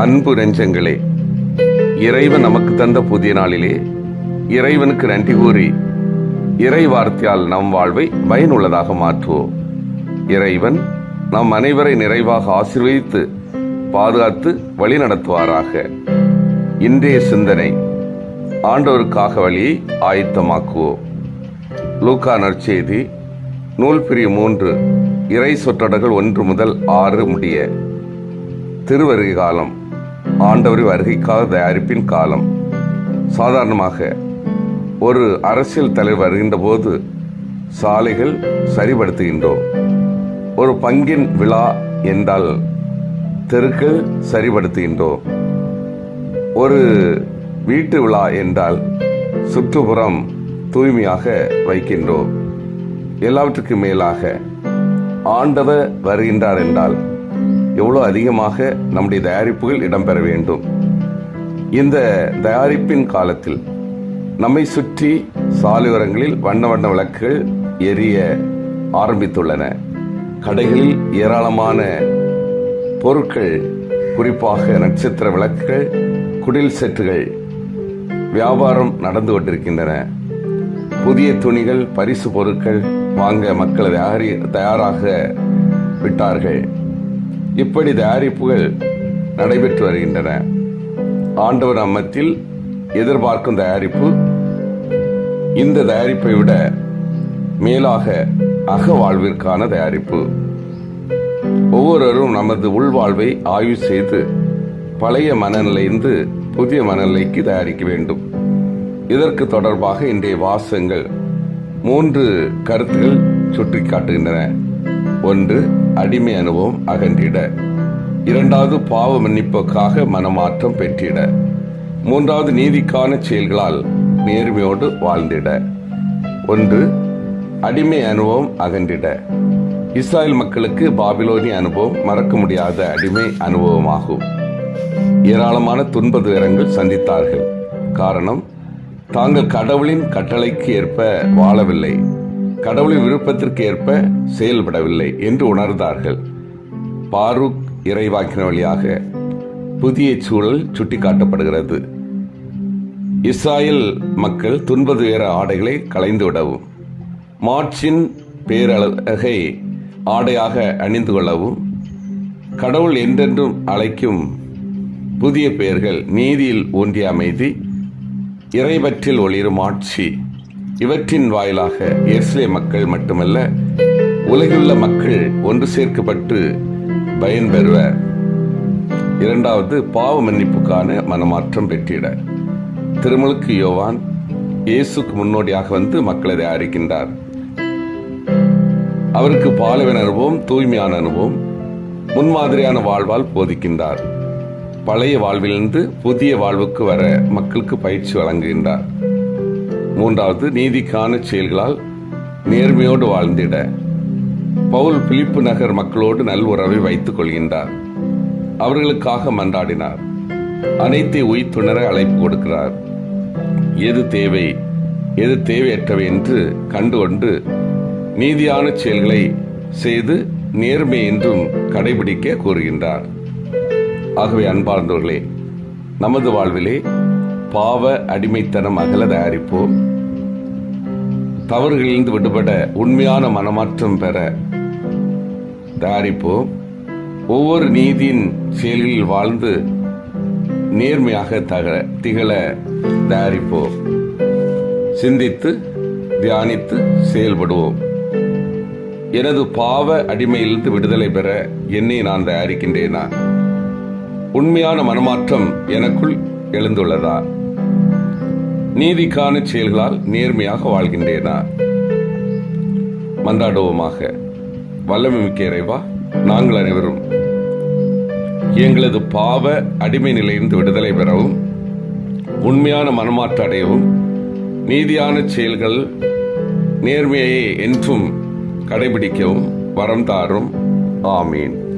அன்பு நெஞ்சங்களே இறைவன் நமக்கு தந்த புதிய நாளிலே இறைவனுக்கு நன்றி கூறி இறை வார்த்தையால் நம் வாழ்வை பயனுள்ளதாக மாற்றுவோம். இறைவன் நம் அனைவரை நிறைவாக ஆசிர்வதித்து பாதுகாத்து வழிநடத்துவாராக. இன்றைய சிந்தனை ஆண்டவருக்காக வழியை ஆயத்தமாக்குவோம். லூக்கா நற்செய்தி நூல் பிரி மூன்று இறை சொற்றொடர்கள் ஒன்று முதல் ஆறு முடிய திருவருகை காலம். ஆண்டவரி வருகைக்காக தயாரிப்பின் காலம். சாதாரணமாக ஒரு அரசியல் தலைவர் வருகின்ற போது சாலைகள் சரிபடுத்துகின்றோம் ஒரு பங்கின் விழா என்றால் தெருக்கள் சரிபடுத்துகின்றோம் ஒரு வீட்டு விழா என்றால் சுற்றுப்புறம் தூய்மையாக வைக்கின்றோம். எல்லாவற்றுக்கும் மேலாக ஆண்டவர் வருகின்றார் என்றால் எவ்வளோ அதிகமாக நம்முடைய தயாரிப்புகள் இடம்பெற வேண்டும். இந்த தயாரிப்பின் காலத்தில் நம்மை சுற்றி சாலையோரங்களில் வண்ண வண்ண விளக்குகள் எரிய ஆரம்பித்துள்ளன. கடைகளில் ஏராளமான பொருட்கள் குறிப்பாக நட்சத்திர விளக்குகள் குடில் செட்டுகள் வியாபாரம் நடந்து கொண்டிருக்கின்றன. புதிய துணிகள் பரிசு பொருட்கள் வாங்க மக்கள் தயாரி தயாராக விட்டார்கள். இப்படி தயாரிப்புகள் நடைபெற்று வருகின்றன. ஆண்டவர் அம்மத்தில் எதிர்பார்க்கும் தயாரிப்பு இந்த தயாரிப்பை விட மேலாக அக வாழ்விற்கான தயாரிப்பு. ஒவ்வொருவரும் நமது உள்வாழ்வை ஆய்வு செய்து பழைய மனநிலையிலிருந்து புதிய மனநிலைக்கு தயாரிக்க வேண்டும். இதற்கு தொடர்பாக இன்றைய வாசகங்கள் மூன்று கருத்துகள் சுட்டிக்காட்டுகின்றன. ஒன்று அடிமை அனுபவம் அகன்றிட. இரண்டாவது பாவ மன்னிப்புக்காக மனமாற்றம் பெற்றிட. மூன்றாவது நீதிக்கான செயல்களால் நேர்மையோடு வாழ்ந்திட. ஒன்று அடிமை அனுபவம் அகன்றிட. இஸ்ராயல் மக்களுக்கு பாபிலோனி அனுபவம் மறக்க முடியாத அடிமை அனுபவமாகும். ஏராளமான துன்ப துயரங்கள் சந்தித்தார்கள். காரணம் தாங்கள் கடவுளின் கட்டளைக்கு ஏற்ப வாழவில்லை. கடவுளின் விருப்பத்திற்கு ஏற்ப செயல்படவில்லை என்று உணர்ந்தார்கள். பாரூக் இறைவாக்கின வழியாக புதிய சூழல் சுட்டிக்காட்டப்படுகிறது. இஸ்ராயல் மக்கள் துன்பது வேற ஆடைகளை களைந்து விடவும் மார்ச்சின் பேரழகை ஆடையாக அணிந்து கொள்ளவும் கடவுள் என்றென்றும் அழைக்கும் புதிய பெயர்கள் நீதியில் ஒன்றிய அமைதி இறைவற்றில் ஒளிரும் ஆட்சி. இவற்றின் வாயிலாக இஸ்ரே மக்கள் மட்டுமல்ல உலகிலுள்ள மக்கள் ஒன்று சேர்க்கப்பட்டு பயன்பெறுவர் இரண்டாவது பாவ மன்னிப்புக்கான மனமாற்றம் பெற்றிட. திருமலுக்கு யோவான் இயேசுக்கு முன்னோடியாக வந்து மக்களை தயாரிக்கின்றார் அவருக்கு பாலவன் அனுபவம் தூய்மையான அனுபவம் முன்மாதிரியான வாழ்வால் போதிக்கின்றார். பழைய வாழ்விலிருந்து புதிய வாழ்வுக்கு வர மக்களுக்கு பயிற்சி வழங்குகின்றார். மூன்றாவது நீதிக்கான செயல்களால் நேர்மையோடு வாழ்ந்திட. பவுல் பிலிப்பு நகர் மக்களோடு நல்லுறவை வைத்துக் கொள்கின்றார். அவர்களுக்காக மன்றாடினார். அனைத்தை உயிர்த்துணர அழைப்பு கொடுக்கிறார். எது தேவை எது தேவையற்றவை என்று கண்டுகொண்டு நீதியான செயல்களை செய்து நேர்மை என்றும் கடைபிடிக்க கூறுகின்றார். ஆகவே அன்பார்ந்தவர்களே நமது வாழ்விலே பாவ அடிமைத்தனம் அகல தயாரிப்போம் தவறுகளிலிருந்து விடுபட உண்மையான மனமாற்றம் பெற தயாரிப்போம் ஒவ்வொரு நீதியின் செயல்களில் வாழ்ந்து நேர்மையாக தக திகழ தயாரிப்போம் சிந்தித்து தியானித்து செயல்படுவோம். எனது பாவ அடிமையிலிருந்து விடுதலை பெற என்னை நான் தயாரிக்கின்றேனா? உண்மையான மனமாற்றம் எனக்குள் எழுந்துள்ளதா? நீதிக்கான செயல்களால் நேர்மையாக வாழ்கின்றேனா? மன்றாடுவோமாக. வல்லமை மிக்க இறைவா நாங்கள் அனைவரும் எங்களது பாவ அடிமை நிலையிலிருந்து விடுதலை பெறவும் உண்மையான மனமாற்ற அடையவும் நீதியான செயல்கள் நேர்மையை என்றும் கடைபிடிக்கவும் வரம் தாரும். ஆமீன்.